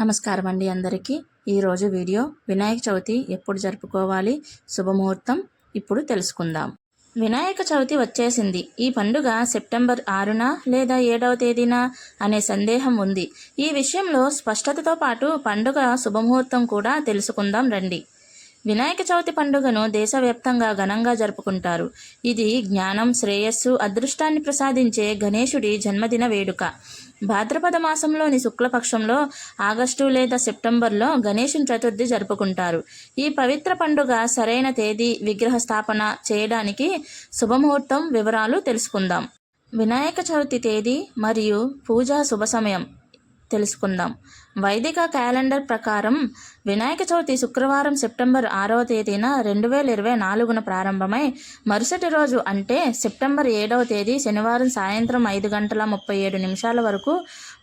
నమస్కారం అండి అందరికీ. ఈరోజు వీడియో వినాయక చవితి ఎప్పుడు జరుపుకోవాలి? శుభముహూర్తం. ఇప్పుడు తెలుసుకుందాం. వినాయక చవితి వచ్చేసింది. ఈ పండుగ సెప్టెంబర్ ఆరున లేదా ఏడవ తేదీన అనే సందేహం ఉంది. ఈ విషయంలో స్పష్టతతో పాటు పండుగ శుభముహూర్తం కూడా తెలుసుకుందాం రండి. వినాయక చవితి పండుగను దేశవ్యాప్తంగా ఘనంగా జరుపుకుంటారు. ఇది జ్ఞానం శ్రేయస్సు అదృష్టాన్ని ప్రసాదించే గణేశుడి జన్మదిన వేడుక. భాద్రపద మాసంలోని శుక్లపక్షంలో ఆగస్టు లేదా సెప్టెంబర్లో గణేశుని చతుర్థి జరుపుకుంటారు. ఈ పవిత్ర పండుగ సరైన తేదీ విగ్రహ స్థాపన చేయడానికి శుభముహూర్తం వివరాలు తెలుసుకుందాం. వినాయక చవితి తేదీ మరియు పూజా శుభ సమయం. తెలుసుకుందాం. వైదిక క్యాలెండర్ ప్రకారం వినాయక చవితి శుక్రవారం సెప్టెంబర్ ఆరవ తేదీన రెండు వేల ఇరవై నాలుగున ప్రారంభమై మరుసటి రోజు అంటే సెప్టెంబర్ ఏడవ తేదీ శనివారం సాయంత్రం ఐదు గంటల ముప్పై ఏడు నిమిషాల వరకు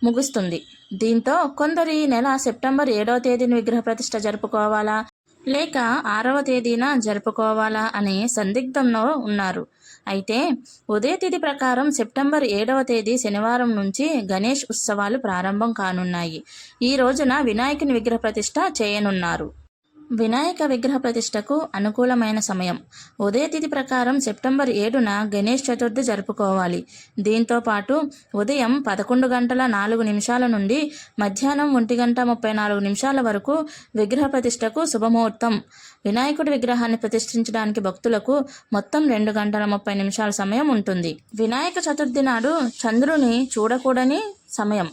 ముగుస్తుంది. దీంతో కొందరు ఈ నెల సెప్టెంబర్ ఏడవ తేదీన విగ్రహ ప్రతిష్ట జరుపుకోవాలా? లేక ఆరవ తేదీన జరుపుకోవాలా? అనే సందిగ్ధంలో ఉన్నారు. అయితే ఉదయ తిథి ప్రకారం సెప్టెంబర్ ఏడవ తేదీ శనివారం నుంచి గణేష్ ఉత్సవాలు ప్రారంభం కానున్నాయి. ఈ రోజున వినాయకుని విగ్రహ ప్రతిష్ట చేయనున్నారు. వినాయక విగ్రహ ప్రతిష్టకు అనుకూలమైన సమయం. ఉదయ తిథి ప్రకారం సెప్టెంబర్ ఏడున గణేష్ చతుర్థి జరుపుకోవాలి. దీంతో పాటు ఉదయం పదకొండు గంటల నాలుగు నిమిషాల నుండి మధ్యాహ్నం ఒంటి గంట ముప్పై నాలుగు నిమిషాల వరకు విగ్రహ ప్రతిష్టకు శుభముహూర్తం. వినాయకుడి విగ్రహాన్ని ప్రతిష్ఠించడానికి భక్తులకు మొత్తం రెండు గంటల ముప్పై నిమిషాల సమయం ఉంటుంది. వినాయక చతుర్థి నాడు చంద్రుని చూడకూడని సమయం.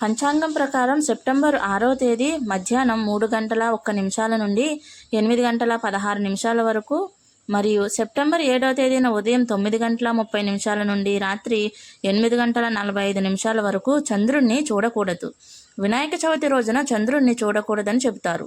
పంచాంగం ప్రకారం సెప్టెంబర్ ఆరో తేదీ మధ్యాహ్నం మూడు గంటల ఒక్క నిమిషాల నుండి ఎనిమిది గంటల పదహారు నిమిషాల వరకు మరియు సెప్టెంబర్ ఏడవ తేదీన ఉదయం తొమ్మిది గంటల ముప్పై నిమిషాల నుండి రాత్రి ఎనిమిది గంటల నలభై ఐదు నిమిషాల వరకు చంద్రుణ్ణి చూడకూడదు. వినాయక చవితి రోజున చంద్రుణ్ణి చూడకూడదని చెబుతారు.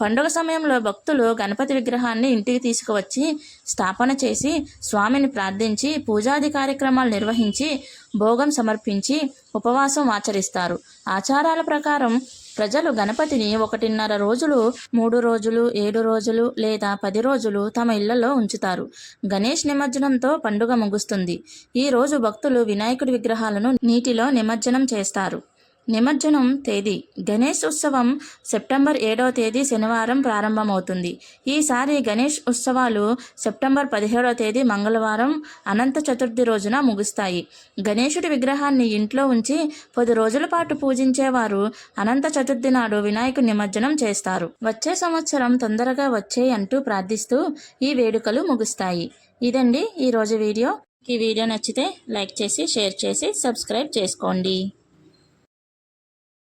పండుగ సమయంలో భక్తులు గణపతి విగ్రహాన్ని ఇంటికి తీసుకువచ్చి స్థాపన చేసి స్వామిని ప్రార్థించి పూజాది కార్యక్రమాలు నిర్వహించి భోగం సమర్పించి ఉపవాసం ఆచరిస్తారు. ఆచారాల ప్రకారం ప్రజలు గణపతిని ఒకటిన్నర రోజులు మూడు రోజులు ఏడు రోజులు లేదా పది రోజులు తమ ఇళ్ళలో ఉంచుతారు. గణేష్ నిమజ్జనంతో పండుగ ముగుస్తుంది. ఈ రోజు భక్తులు వినాయకుడి విగ్రహాలను నీటిలో నిమజ్జనం చేస్తారు. నిమజ్జనం తేదీ. గణేష్ ఉత్సవం సెప్టెంబర్ ఏడవ తేదీ శనివారం ప్రారంభమవుతుంది. ఈసారి గణేష్ ఉత్సవాలు సెప్టెంబర్ పదిహేడవ తేదీ మంగళవారం అనంత చతుర్థి రోజున ముగుస్తాయి. గణేశుడి విగ్రహాన్ని ఇంట్లో ఉంచి పది రోజుల పాటు పూజించేవారు అనంత చతుర్థి నాడు వినాయకు నిమజ్జనం చేస్తారు. వచ్చే సంవత్సరం తొందరగా వచ్చే అంటూ ప్రార్థిస్తూ ఈ వేడుకలు ముగుస్తాయి. ఇదండి ఈరోజు వీడియో. ఈ వీడియో నచ్చితే లైక్ చేసి షేర్ చేసి సబ్స్క్రైబ్ చేసుకోండి.